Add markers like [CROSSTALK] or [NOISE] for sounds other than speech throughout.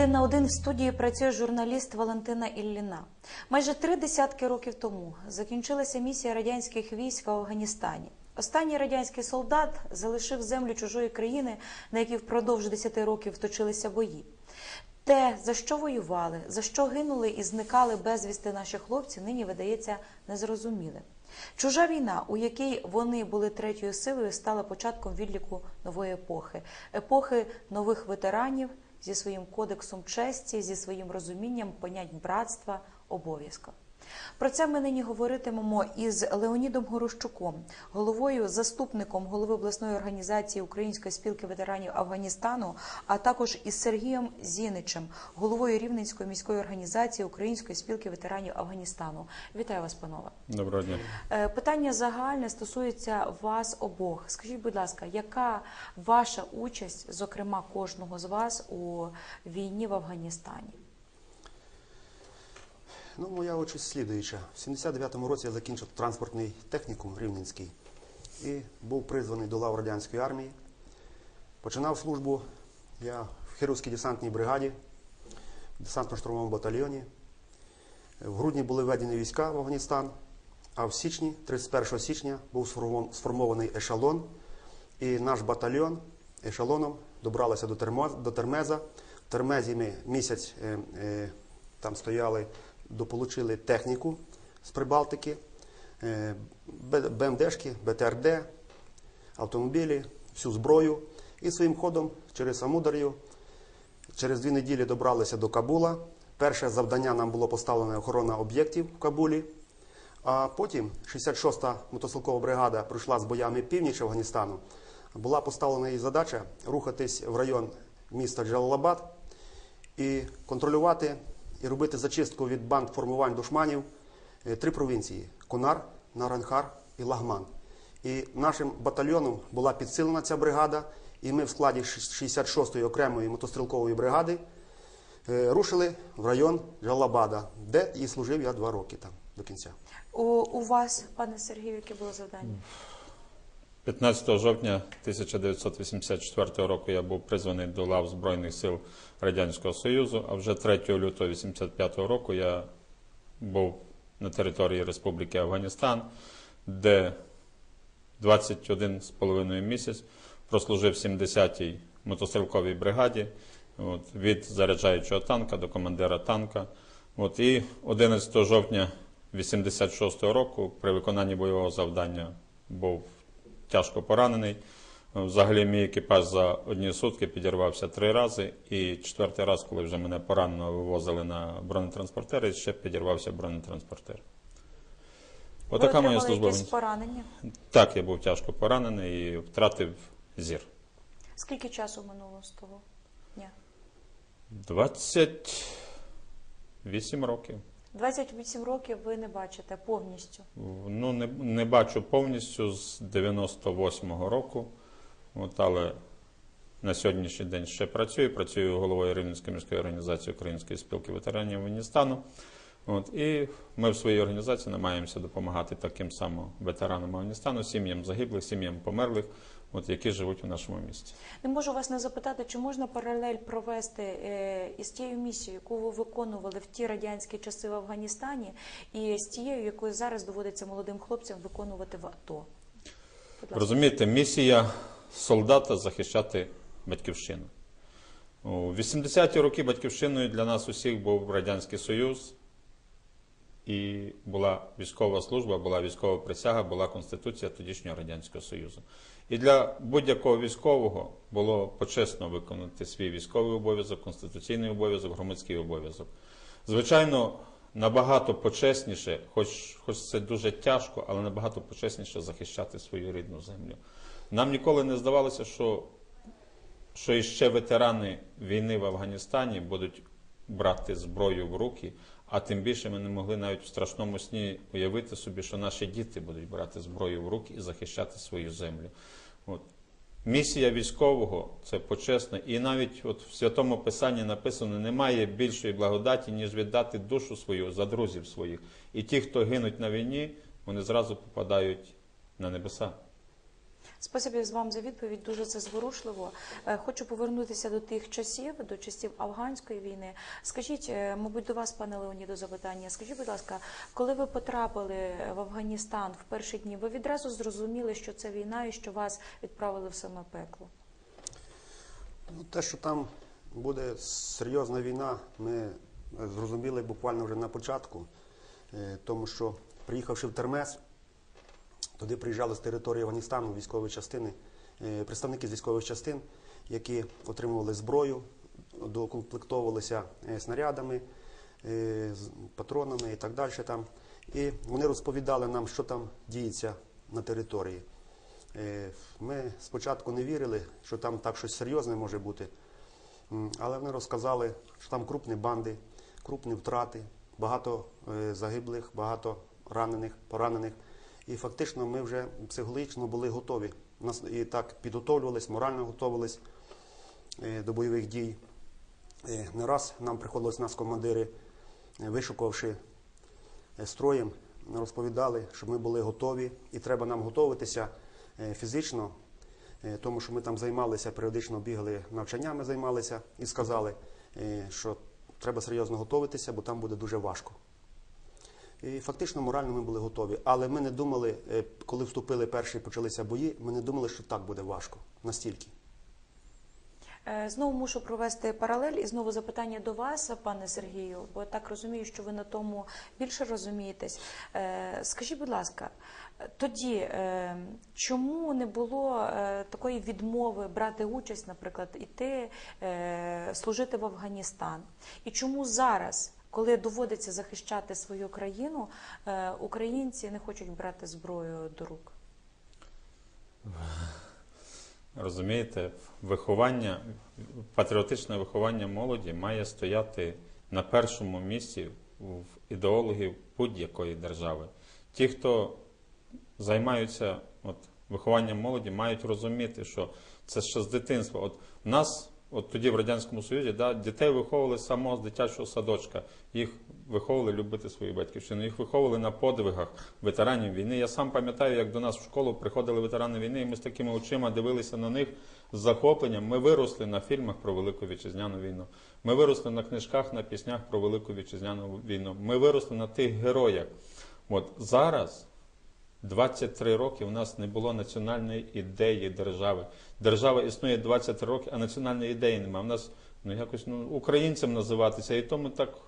Один на один. В студії працює журналіст Валентина Ілліна. Майже три десятки років тому закінчилася місія радянських військ в Афганістані. Останній радянський солдат залишив землю чужої країни, на якій впродовж 10 років точилися бої. Те, за що воювали, за що гинули і зникали безвісти наші хлопці, нині видається незрозумілим. Чужа війна, у якій вони були третьою силою, стала початком відліку нової епохи, епохи нових ветеранів зі своїм кодексом честі, зі своїм розумінням понять братства, обов'язка. Про це ми нині говоритимемо із Леонідом Горощуком, головою заступником голови обласної організації Української спілки ветеранів Афганістану, а також із Сергієм Зіничем, головою Рівненської міської організації Української спілки ветеранів Афганістану. Вітаю вас, панове. Доброго дня. Е, Питання загальне стосується вас обох. Скажіть, будь ласка, яка ваша участь, зокрема кожного з вас, у війні в Афганістані? Ну, моя участь слідуюча. В 79-му році я закінчив транспортний технікум Рівненський і був призваний до лав радянської армії. Починав службу я в Херувській десантній бригаді, в десантно-штурмовому батальйоні. В грудні були введені війська в Афганістан, а в січні, 31 січня, був сформований ешелон, і наш батальйон ешелоном добралися до, Термеза. В Термезі ми місяць е, е, там стояли, дополучили техніку з Прибалтики, е, БМДшки, БТРД, автомобілі, всю зброю. І своїм ходом через Амудар'ю через дві неділі добралися до Кабула. Перше завдання нам було поставлено охорона об'єктів в Кабулі. А потім 66-та мотосилкова бригада пройшла з боями північ Афганістану. Була поставлена їй задача рухатись в район міста Джалалабад і контролювати і робити зачистку від банд формувань душманів е, три провінції: Конар, Наранхар і Лагман. І нашим батальйоном була підсилена ця бригада, і ми в складі 66-ї окремої мотострілкової бригади е, рушили в район Джалабада, де і служив я два роки там до кінця. У, у вас, пане Сергію, яке було завдання? 15 жовтня 1984 року я був призваний до лав Збройних сил Радянського Союзу, а вже 3 лютого 1985 року я був на території Республіки Афганістан, де 21,5 місяць прослужив в 70-й мотострілковій бригаді от, від заряджаючого танка до командира танка. От, і 11 жовтня 1986 року при виконанні бойового завдання був тяжко поранений. Взагалі, мій екіпаж за одні сутки підірвався три рази, і четвертий раз, коли вже мене поранено вивозили на бронетранспортери, ще підірвався бронетранспортер. Ви Отака моя служба. якесь поранення? Так, я був тяжко поранений і втратив зір. Скільки часу минуло з того дня? 28 років. 28 років ви не бачите повністю. Ну, не, не бачу повністю з 98-го року, от, але на сьогоднішній день ще працюю. Працюю головою Рівненської міської організації Української спілки ветеранів Афганістану. От, і ми в своїй організації намагаємося допомагати таким само ветеранам Афганістану, сім'ям загиблих, сім'ям померлих, от, які живуть у нашому місті. Не можу вас не запитати, чи можна паралель провести е, із тією місією, яку ви виконували в ті радянські часи в Афганістані, і з тією, якою зараз доводиться молодим хлопцям виконувати в АТО? Розумієте, місія солдата захищати батьківщину. У 80-ті роки батьківщиною для нас усіх був Радянський Союз, і була військова служба, була військова присяга, була Конституція тодішнього Радянського Союзу. І для будь-якого військового було почесно виконати свій військовий обов'язок, конституційний обов'язок, громадський обов'язок. Звичайно, набагато почесніше, хоч, хоч це дуже тяжко, але набагато почесніше захищати свою рідну землю. Нам ніколи не здавалося, що, що іще ветерани війни в Афганістані будуть брати зброю в руки, а тим більше ми не могли навіть в страшному сні уявити собі, що наші діти будуть брати зброю в руки і захищати свою землю. От. Місія військового це почесно, і навіть от в святому писанні написано: немає більшої благодаті, ніж віддати душу свою за друзів своїх. І ті, хто гинуть на війні, вони зразу попадають на небеса. Спасибі вам за відповідь. Дуже це зворушливо. Е, Хочу повернутися до тих часів, до часів афганської війни. Скажіть, е, мабуть, до вас, пане Леоніду, запитання. Скажіть, будь ласка, коли ви потрапили в Афганістан в перші дні, ви відразу зрозуміли, що це війна і що вас відправили в саме пекло? Ну, те, що там буде серйозна війна, ми е, зрозуміли буквально вже на початку, тому що приїхавши в Термес, туди приїжджали з території Афганістану військові частини, е, представники з військових частин, які отримували зброю, докомплектовувалися е, снарядами, е, патронами і так далі. Там. І вони розповідали нам, що там діється на території. Ми спочатку не вірили, що там так щось серйозне може бути. Але вони розказали, що там крупні банди, крупні втрати, багато загиблих, багато ранених, поранених. І фактично ми вже психологічно були готові. Нас і так підготовлювались, морально готувались е, до бойових дій. Е, Не раз нам приходилось нас командири, е, вишукувавши строєм, розповідали, щоб ми були готові, і треба нам готуватися фізично, тому що ми там займалися, періодично бігали навчаннями, займалися і сказали, що треба серйозно готуватися, бо там буде дуже важко. Фактично морально ми були готові. Але ми не думали, е, коли вступили перші і почалися бої, ми не думали, що так буде важко. Настільки. Е, Знову мушу провести паралель і знову запитання до вас, пане Сергію, бо я так розумію, що ви на тому більше розумієтесь. Е, Скажіть, будь ласка, тоді чому не було такої відмови брати участь, наприклад, іти служити в Афганістан? І чому зараз, коли доводиться захищати свою країну, е, українці не хочуть брати зброю до рук? Розумієте, виховання, патріотичне виховання молоді має стояти на першому місці в ідеологів будь-якої держави. Ті, хто займаються от, вихованням молоді, мають розуміти, що це ще з дитинства. От в нас, от тоді в Радянському Союзі, да, дітей виховували з самого з дитячого садочка. Їх виховували любити свою батьківщину, їх виховували на подвигах ветеранів війни. Я сам пам'ятаю, як до нас в школу приходили ветерани війни, і ми з такими очима дивилися на них з захопленням. Ми виросли на фільмах про Велику Вітчизняну війну. Ми виросли на книжках, на піснях про Велику Вітчизняну війну. Ми виросли на тих героях. От зараз 23 роки у нас не було національної ідеї держави. Держава існує 23 роки, а національної ідеї немає. У нас ну якось ну українцем називатися, і тому так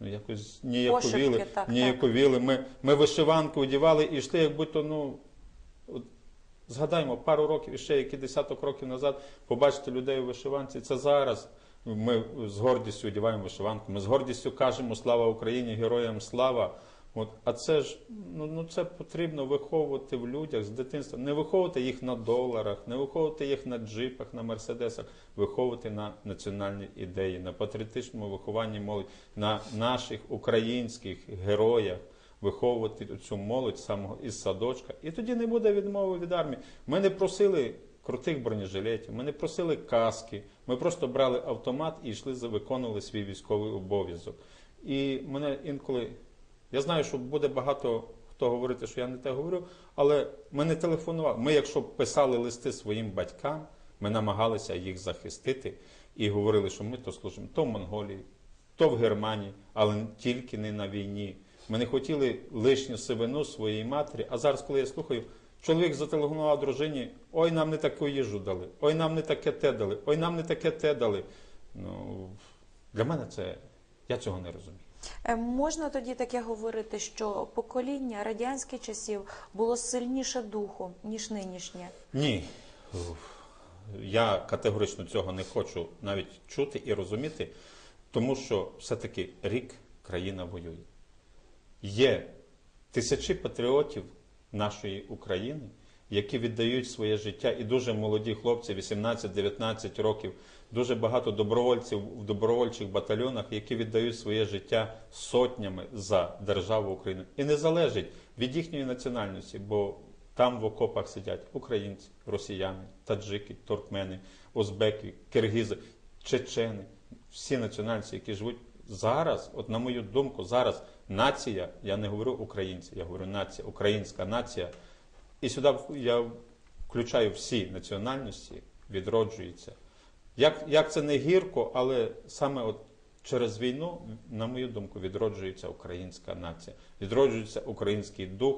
ну якось ніяковіли, Пошепки, так, ніяковіли. Ми, ми вишиванку одівали і йшли, як будь-то, ну. От, Згадаємо, пару років, і ще які десяток років назад побачити людей у вишиванці. Це зараз ми з гордістю одіваємо вишиванку. Ми з гордістю кажемо слава Україні, героям слава. От, а це ж ну, ну це потрібно виховувати в людях з дитинства. Не виховувати їх на доларах, не виховувати їх на джипах, на мерседесах, виховувати на національні ідеї, на патріотичному вихованні молоді, на наших українських героях. Виховувати цю молодь самого із садочка, і тоді не буде відмови від армії. Ми не просили крутих бронежилетів, ми не просили каски. Ми просто брали автомат і йшли виконували свій військовий обов'язок. І мене інколи я знаю, що буде багато хто говорити, що я не те говорю, але ми не телефонували. Ми, якщо писали листи своїм батькам, ми намагалися їх захистити і говорили, що ми то служимо то в Монголії, то в Германії, але тільки не на війні. Ми не хотіли лишню сивину своєї матері. А зараз, коли я слухаю, чоловік зателефонував дружині: ой, нам не таку їжу дали, ой, нам не таке те дали, ой, нам не таке те дали. Ну, для мене це я цього не розумію. Е, Можна тоді таке говорити, що покоління радянських часів було сильніше духом, ніж нинішнє? Ні. Я категорично цього не хочу навіть чути і розуміти, тому що все-таки рік країна воює. Є тисячі патріотів нашої України, які віддають своє життя, і дуже молоді хлопці, 18-19 років, дуже багато добровольців в добровольчих батальйонах, які віддають своє життя сотнями за державу України. І не залежить від їхньої національності, бо там в окопах сидять українці, росіяни, таджики, туркмени, узбеки, киргизи, чечени, всі національності, які живуть зараз, от на мою думку, зараз нація, я не говорю українці, я говорю нація, українська нація. І сюди я включаю всі національності, відроджується. Як, як це не гірко, але саме от через війну, на мою думку, відроджується українська нація, відроджується український дух,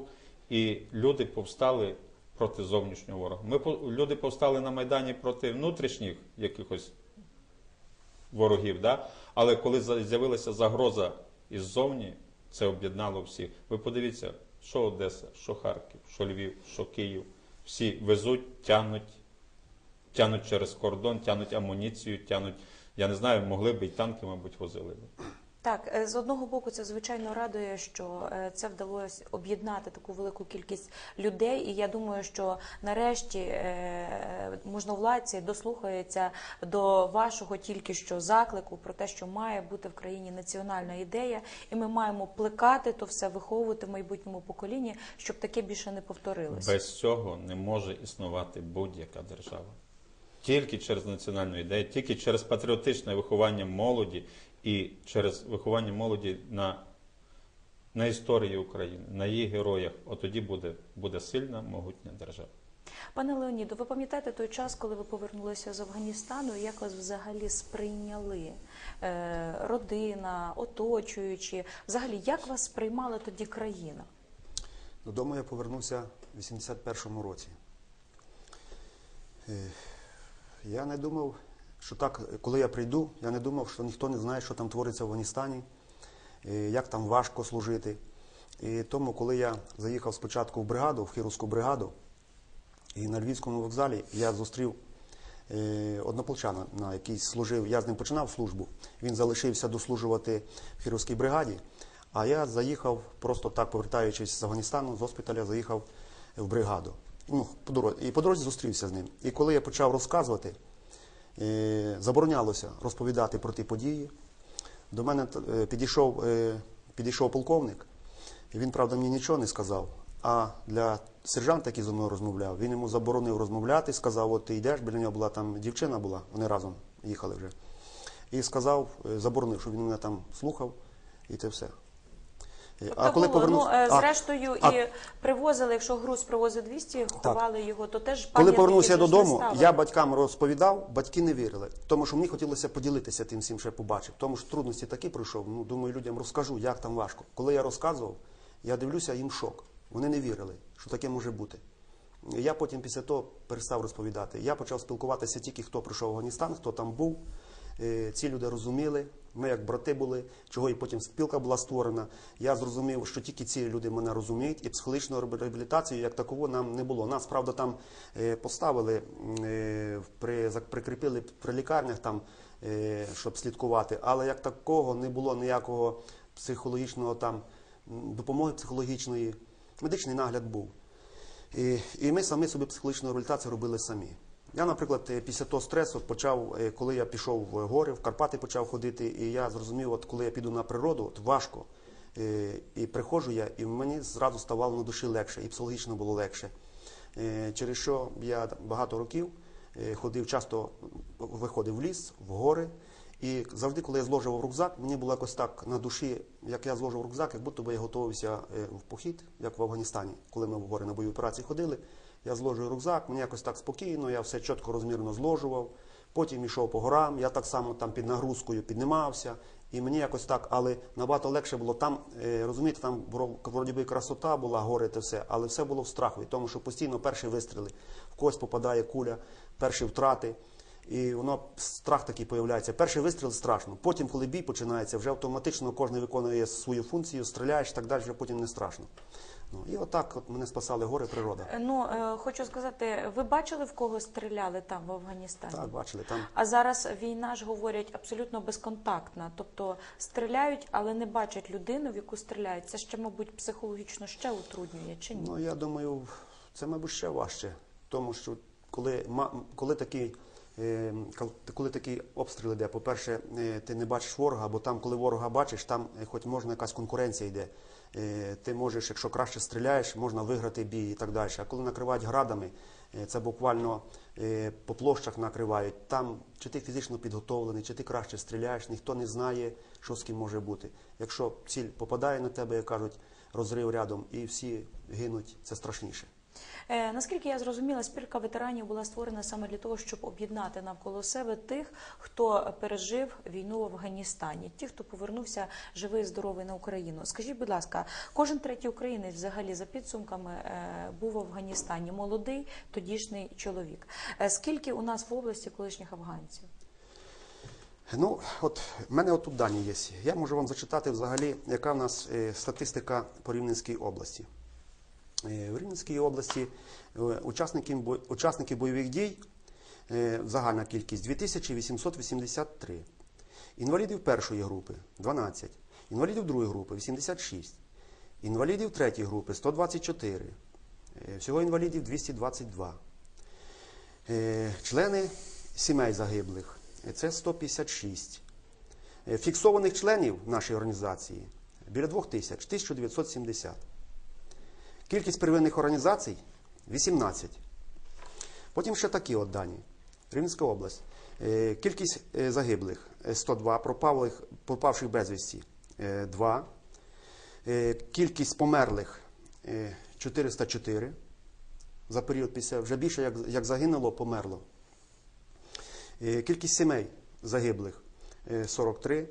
і люди повстали проти зовнішнього ворога. Ми люди повстали на Майдані проти внутрішніх якихось ворогів, да? але коли з'явилася загроза іззовні, це об'єднало всіх. Ви подивіться, що Одеса, що Харків, що Львів, що Київ. Всі везуть, тянуть, тянуть через кордон, тянуть амуніцію, тянуть. Я не знаю, могли б і танки, мабуть, возили. б. Так, е, з одного боку, це звичайно радує, що е, це вдалося об'єднати таку велику кількість людей. І я думаю, що нарешті е, можновладці дослухаються до вашого тільки що заклику про те, що має бути в країні національна ідея, і ми маємо плекати то все, виховувати в майбутньому поколінні, щоб таке більше не повторилося. Без цього не може існувати будь-яка держава. Тільки через національну ідею, тільки через патріотичне виховання молоді і через виховання молоді на, на історії України, на її героях. От тоді буде, буде сильна, могутня держава. Пане Леоніду, ви пам'ятаєте той час, коли ви повернулися з Афганістану, як вас взагалі сприйняли е, родина, оточуючі? Взагалі, як вас сприймала тоді країна? Додому я повернувся в 81-му році. Я не думав, що так, коли я прийду, я не думав, що ніхто не знає, що там твориться в Афганістані, е, як там важко служити. І тому, коли я заїхав спочатку в бригаду, в Хіровську бригаду, і на Львівському вокзалі я зустрів е, однополчана, на який служив. Я з ним починав службу. Він залишився дослужувати в Хіровській бригаді. А я заїхав, просто так повертаючись з Афганістану, з госпіталя, заїхав в бригаду. Ну, по дорозі. І по дорозі зустрівся з ним. І коли я почав розказувати, е, заборонялося розповідати про ті події. До мене е, підійшов, е, підійшов полковник, і він, правда, мені нічого не сказав. А для сержанта, який зі мною розмовляв, він йому заборонив розмовляти, сказав, от ти йдеш, біля нього була там дівчина була, вони разом їхали вже. І сказав, заборонив, щоб він мене там слухав, і це все. Тобто було, ну, е, зрештою, а- і привозили, якщо груз привозив 200, ховали його, то теж Коли повернувся додому, я батькам розповідав, батьки не вірили. Тому що мені хотілося поділитися тим всім, що я побачив. Тому що трудності такі пройшов. Ну, думаю, людям розкажу, як там важко. Коли я розказував, я дивлюся, їм шок. Вони не вірили, що таке може бути. Я потім після того перестав розповідати. Я почав спілкуватися тільки, хто прийшов в Афганістан, хто там був. Е, Ці люди розуміли, ми як брати були, чого і потім спілка була створена. Я зрозумів, що тільки ці люди мене розуміють, і психологічну реабілітацію як такову нам не було. Нас, правда, там е, поставили, е, при, прикріпили при лікарнях, там, е, щоб слідкувати, але як такого не було ніякого психологічного там допомоги психологічної. Медичний нагляд був. І, і ми самі собі психологічну реабілітацію робили самі. Я, наприклад, е, після того стресу почав, е, коли я пішов в гори, в Карпати почав ходити, і я зрозумів, от коли я піду на природу, от важко. Е, І приходжу я, і мені зразу ставало на душі легше, і психологічно було легше. Через що я багато років ходив, часто виходив в ліс, в гори. І завжди, коли я зложив рюкзак, мені було якось так на душі, як я зложив рюкзак, як будто би я готувався в похід, як в Афганістані, коли ми в гори на бойові операції ходили. Я зложив рюкзак, мені якось так спокійно, я все чітко розмірно зложував. Потім йшов по горам, я так само там під нагрузкою піднімався. І мені якось так, але набагато легше було там, е, розумієте, там вро- вроді би красота була, гори та все, але все було в страху, тому що постійно перші вистріли, в когось попадає куля, перші втрати. І воно страх такий появляється. Перший вистріл страшно. Потім, коли бій починається, вже автоматично кожен виконує свою функцію, стріляєш і так далі, вже потім не страшно. Ну, і отак от мене спасали гори, природа. Е, Ну, е, хочу сказати, ви бачили, в кого стріляли там, в Афганістані? Так, бачили, там А зараз війна ж говорять абсолютно безконтактна. Тобто стріляють, але не бачать людину, в яку стріляють. Це ще, мабуть, психологічно ще утруднює, чи ні? Ну, я думаю, це, мабуть, ще важче. Тому що коли, коли такий. Е, кол- Коли такий обстріл йде, по-перше, е, ти не бачиш ворога, бо там, коли ворога бачиш, там е, хоч можна якась конкуренція йде. Е, Ти можеш, якщо краще стріляєш, можна виграти бій і так далі. А коли накривають градами, це буквально по площах накривають. Там чи ти фізично підготовлений, чи ти краще стріляєш, ніхто не знає, що з ким може бути. Якщо ціль попадає на тебе, як кажуть, розрив рядом, і всі гинуть, це страшніше. Е, наскільки я зрозуміла, спілка ветеранів була створена саме для того, щоб об'єднати навколо себе тих, хто пережив війну в Афганістані, ті, хто повернувся живий здоровий на Україну. Скажіть, будь ласка, кожен третій українець взагалі за підсумками е, був в Афганістані, молодий тодішній чоловік. Е, Скільки у нас в області колишніх афганців? Ну, от в мене отут дані є. Я можу вам зачитати взагалі, яка в нас статистика по Рівненській області. Е, в Рівненській області е, учасників, бойових дій е, загальна кількість 2883. Інвалідів першої групи 12. Інвалідів другої групи 86. Інвалідів третьої групи 124. Е, Всього інвалідів 222. Е, Члени сімей загиблих це 156. Е, Фіксованих членів нашої організації біля 2000, 1970. Кількість первинних організацій 18. Потім ще такі от дані. Рівненська область. Е, Кількість е, загиблих е, 102, пропавлих, пропавших безвісті 2. Кількість померлих е, 404 за період після вже більше як, як загинуло, померло. Е, Кількість сімей загиблих е, 43.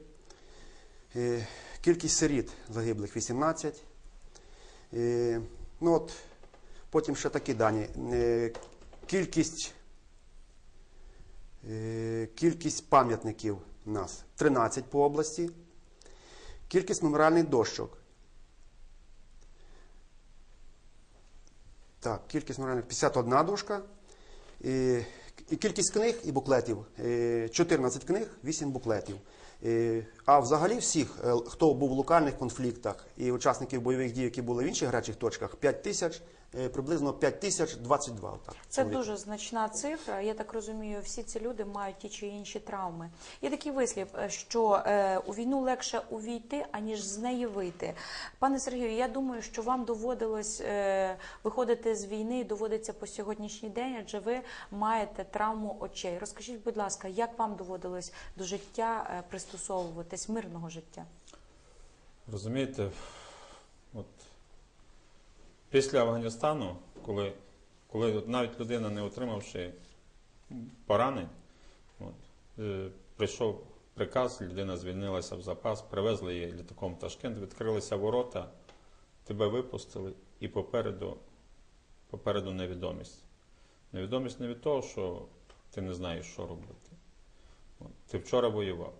Е, Кількість сиріт загиблих 18. Е, Ну от, потім ще такі дані. Е, Кількість, е, кількість пам'ятників у нас 13 по області. Кількість меморіальних дощок. Так, кількість меморіальних 51 дошка. І, кількість книг і буклетів е, 14 книг, 8 буклетів. Е, А взагалі всіх, е, хто був в локальних конфліктах і учасників бойових дій, які були в інших гарячих точках, 5 тисяч, приблизно 5 тисяч 22. Отак, Це чоловік. дуже значна цифра. Я так розумію, всі ці люди мають ті чи інші травми. Є такий вислів, е, що е, у війну легше увійти, аніж з неї вийти. Пане Сергію, я думаю, що вам доводилось е, виходити з війни доводиться по сьогоднішній день, адже ви маєте травму очей. Розкажіть, будь ласка, як вам доводилось до життя е, пристосовуватись мирного життя? Розумієте, от після Афганістану, коли, коли навіть людина, не отримавши поранень, от, е, прийшов приказ, людина звільнилася в запас, привезли її літаком Ташкент, відкрилися ворота, тебе випустили і попереду, попереду невідомість. Невідомість не від того, що ти не знаєш, що робити. От, ти вчора воював.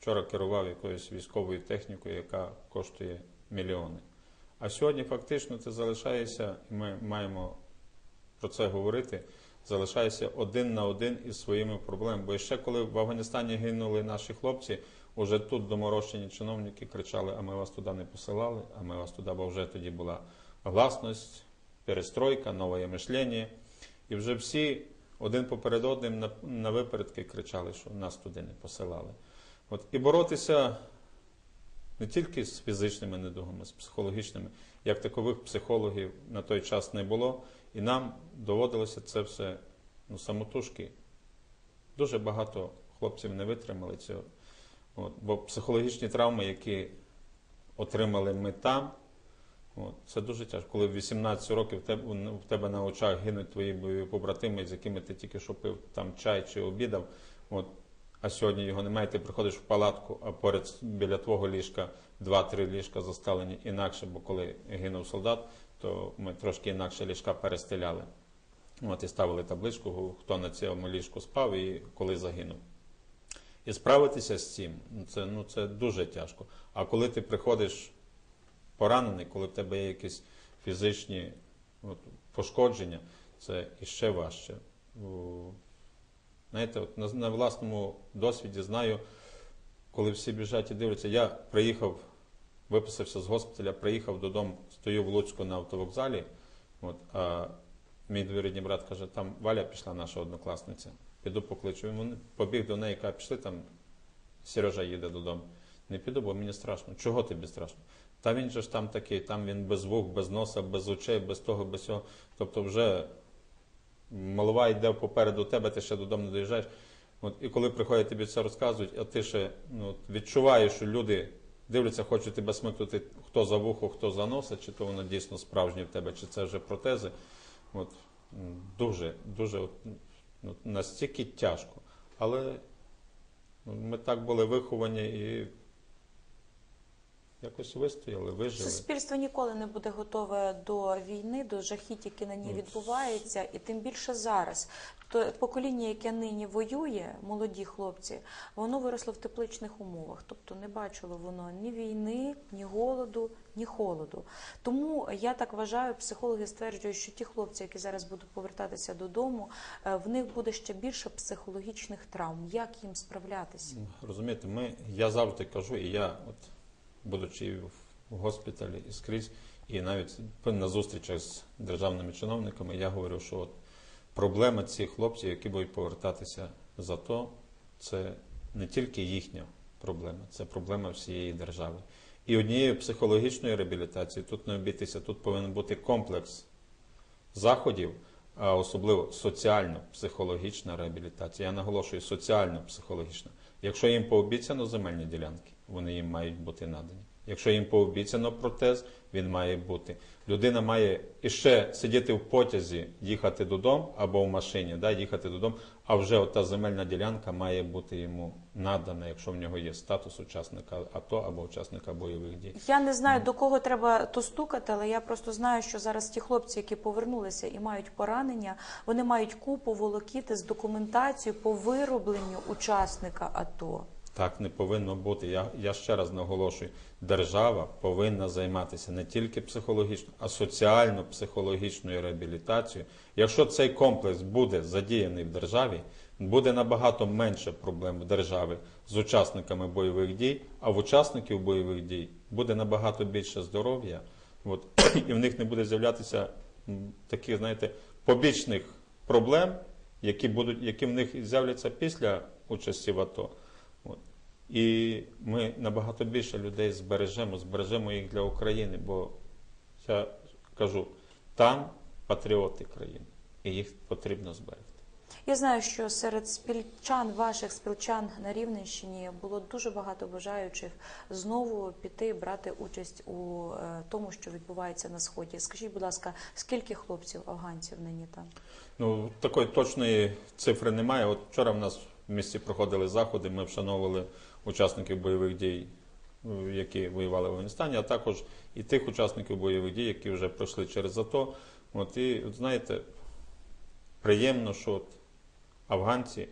Вчора керував якоюсь військовою технікою, яка коштує мільйони. А сьогодні фактично ти залишаєшся, і ми маємо про це говорити, залишаєшся один на один із своїми проблемами. Бо ще коли в Афганістані гинули наші хлопці, уже тут доморощені чиновники кричали: а ми вас туди не посилали, а ми вас туди, бо вже тоді була гласність, перестройка, нове мишлення. І вже всі один поперед одним на випередки кричали, що нас туди не посилали. От, і боротися не тільки з фізичними недугами, з психологічними, як такових психологів на той час не було, і нам доводилося це все ну, самотужки. Дуже багато хлопців не витримали цього. От, бо психологічні травми, які отримали ми там, от, це дуже тяжко. Коли в 18 років в тебе, на очах гинуть твої бойові побратими, з якими ти тільки що пив там чай чи обідав. От, а сьогодні його немає, ти приходиш в палатку, а поряд біля твого ліжка два-три ліжка застелені інакше, бо коли гинув солдат, то ми трошки інакше ліжка перестеляли. От і ставили табличку, хто на цьому ліжку спав і коли загинув. І справитися з цим, ну, це, ну, це дуже тяжко. А коли ти приходиш поранений, коли в тебе є якісь фізичні от, пошкодження, це іще важче. Знаєте, от на, на власному досвіді знаю, коли всі біжать і дивляться, я приїхав, виписався з госпіталя, приїхав додому, стою в Луцьку на автовокзалі, от, а мій двоюрідний брат каже, там Валя пішла наша однокласниця, піду покличу. Він побіг до неї, каже, пішли там, Сережа їде додому. Не піду, бо мені страшно. Чого тобі страшно? Та він же ж там такий, там він без вух, без носа, без очей, без того, без цього. Тобто вже малова йде попереду тебе, ти ще додому не доїжджаєш. От, і коли приходять тобі це розказують, а ти ще ну, відчуваєш, що люди дивляться, хочуть тебе смикнути хто за вухо, хто за носа, чи то воно дійсно справжнє в тебе, чи це вже протези. От, дуже, дуже от, ну, настільки тяжко. Але ну, ми так були виховані і якось вистояли, вижили. Суспільство ніколи не буде готове до війни, до жахіть, які на ній Ну, відбуваються, і тим більше зараз. То покоління, яке нині воює, молоді хлопці, воно виросло в тепличних умовах, тобто не бачило воно ні війни, ні голоду, ні холоду. Тому я так вважаю, психологи стверджують, що ті хлопці, які зараз будуть повертатися додому, е, в них буде ще більше психологічних травм. Як їм справлятися? Розумієте, ми, я завжди кажу, і я, от, будучи в госпіталі і скрізь, і навіть на зустрічах з державними чиновниками, я говорю, що от проблема цих хлопців, які будуть повертатися за то, це не тільки їхня проблема, це проблема всієї держави. І однією психологічною реабілітацією тут не обійтися, тут повинен бути комплекс заходів, а особливо соціально-психологічна реабілітація. Я наголошую, соціально-психологічна. Якщо їм пообіцяно земельні ділянки, вони їм мають бути надані. Якщо їм пообіцяно протез, він має бути. Людина має іще сидіти в потязі, їхати додому або в машині, да, їхати додому, а вже ота земельна ділянка має бути йому надана, якщо в нього є статус учасника АТО або учасника бойових дій. Я не знаю, до кого треба то стукати, але я просто знаю, що зараз ті хлопці, які повернулися і мають поранення, вони мають купу волокіти з документацією по виробленню учасника АТО. Так не повинно бути. Я, я ще раз наголошую: держава повинна займатися не тільки психологічною, а соціально-психологічною реабілітацією. Якщо цей комплекс буде задіяний в державі, буде набагато менше проблем в державі з учасниками бойових дій, а в учасників бойових дій буде набагато більше здоров'я, от, [CLEARS THROAT] і в них не буде з'являтися таких, знаєте, побічних проблем, які, будуть, які в них з'являться після участі в АТО. І ми набагато більше людей збережемо, збережемо їх для України, бо я кажу, там патріоти країни, і їх потрібно зберегти. Я знаю, що серед спільчан, ваших спільчан на Рівненщині було дуже багато бажаючих знову піти брати участь у е, тому, що відбувається на сході. Скажіть, будь ласка, скільки хлопців афганців нині там? Ну, такої точної цифри немає. От вчора в нас в місті проходили заходи, ми вшановували учасників бойових дій, е, які воювали в Афганістані, а також і тих учасників бойових дій, які вже пройшли через АТО. От, і, от, знаєте, приємно, що от афганці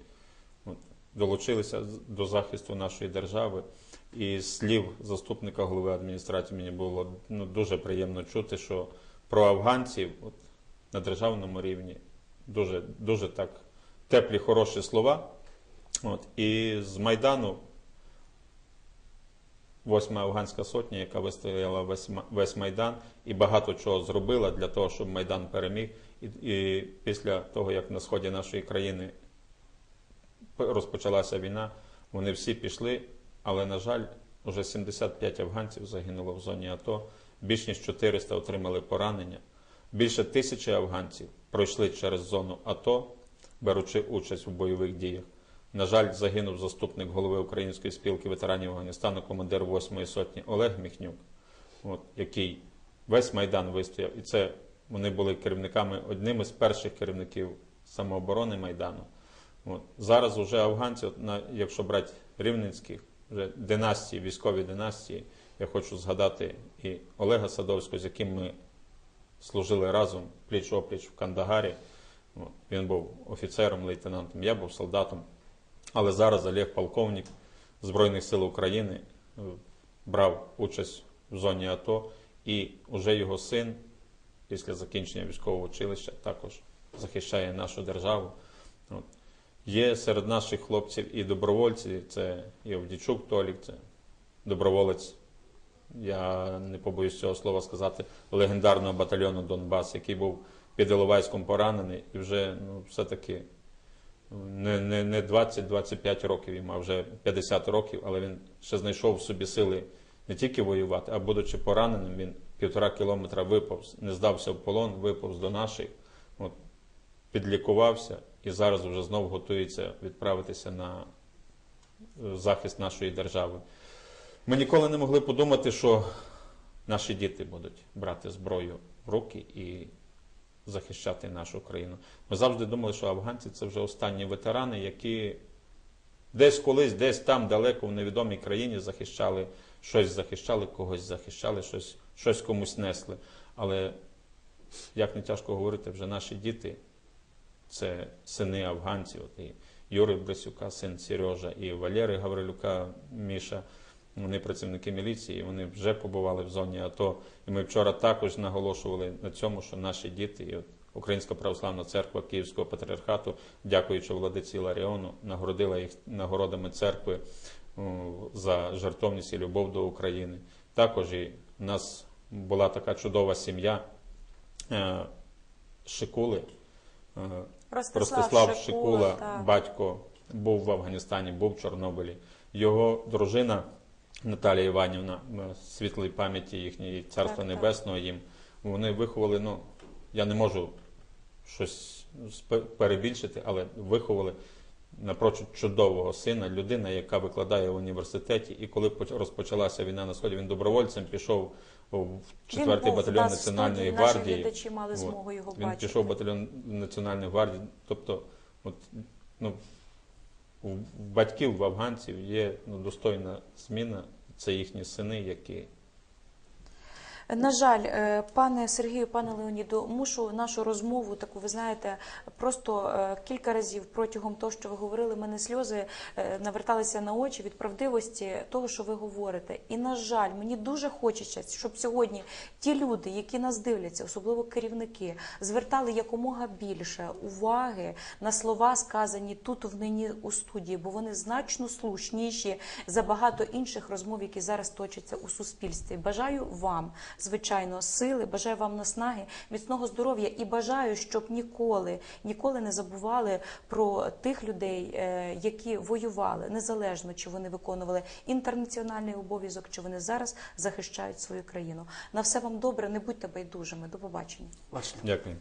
от, долучилися до захисту нашої держави. І слів заступника голови адміністрації мені було ну, дуже приємно чути, що про афганців от, на державному рівні дуже, дуже так теплі, хороші слова. От, і з Майдану восьма афганська сотня, яка вистояла весь, весь Майдан і багато чого зробила для того, щоб Майдан переміг. І, і після того, як на сході нашої країни розпочалася війна, вони всі пішли, але, на жаль, вже 75 афганців загинуло в зоні АТО, більш ніж 400 отримали поранення. Більше тисячі афганців пройшли через зону АТО, беручи участь у бойових діях. На жаль, загинув заступник голови Української спілки ветеранів Афганістану, командир 8-ї сотні Олег Міхнюк, от, який весь Майдан вистояв. І це вони були керівниками, одними з перших керівників самооборони Майдану. От. Зараз вже афганці, на, якщо брати рівненських, вже династії, військові династії, я хочу згадати і Олега Садовського, з яким ми служили разом пліч-опліч в Кандагарі. От. Він був офіцером, лейтенантом, я був солдатом. Але зараз Олег полковник Збройних сил України е, брав участь в зоні АТО, і вже його син після закінчення військового училища також захищає нашу державу. От. Є серед наших хлопців і добровольці, це і Овдічук Толік, це доброволець, я не побоюсь цього слова сказати, легендарного батальйону Донбас, який був під Іловайськом поранений і вже ну, все-таки не, не, не 20-25 років йому, а вже 50 років, але він ще знайшов в собі сили не тільки воювати, а будучи пораненим, він півтора кілометра виповз, не здався в полон, виповз до наших, от, підлікувався і зараз вже знову готується відправитися на е, захист нашої держави. Ми ніколи не могли подумати, що наші діти будуть брати зброю в руки і захищати нашу країну. Ми завжди думали, що афганці це вже останні ветерани, які десь колись, десь там далеко в невідомій країні захищали щось, захищали когось, захищали щось, щось комусь несли. Але як не тяжко говорити, вже наші діти це сини афганців. І Юри Брисюка, син Сережа, і Валери Гаврилюка, Міша. Вони працівники міліції, вони вже побували в зоні АТО. І ми вчора також наголошували на цьому, що наші діти, і от Українська православна церква Київського патріархату, дякуючи владиці Ларіону, нагородила їх нагородами церкви за жертовність і любов до України. Також і в нас була така чудова сім'я е, Шикули. Е, Ростислав, Ростислав Шикула, Шикула, батько, був в Афганістані, був в Чорнобилі. Його дружина Наталія Іванівна, світлої пам'яті їхньої царства Так, небесного їм. Вони виховали, ну я не можу щось перебільшити, але виховали напрочуд чудового сина, людина, яка викладає в університеті. І коли розпочалася війна на сході, він добровольцем пішов в четвертий був у батальйон Національної студії, наші гвардії. глядачі мали змогу його Він бачити. пішов в батальйон Національної гвардії. Тобто, от, ну, у батьків, в афганців є ну, достойна зміна. Це їхні сини, які На жаль, е, пане Сергію, пане Леоніду, мушу нашу розмову таку, ви знаєте, просто е, кілька разів протягом того, що ви говорили, мене сльози е, наверталися на очі від правдивості того, що ви говорите. І на жаль, мені дуже хочеться, щоб сьогодні ті люди, які нас дивляться, особливо керівники, звертали якомога більше уваги на слова, сказані тут в нині у студії, бо вони значно слушніші за багато інших розмов, які зараз точаться у суспільстві. Бажаю вам, звичайно, сили, бажаю вам наснаги, міцного здоров'я і бажаю, щоб ніколи, ніколи не забували про тих людей, е, які воювали, незалежно чи вони виконували інтернаціональний обов'язок, чи вони зараз захищають свою країну. На все вам добре, не будьте байдужими. До побачення. Дякую.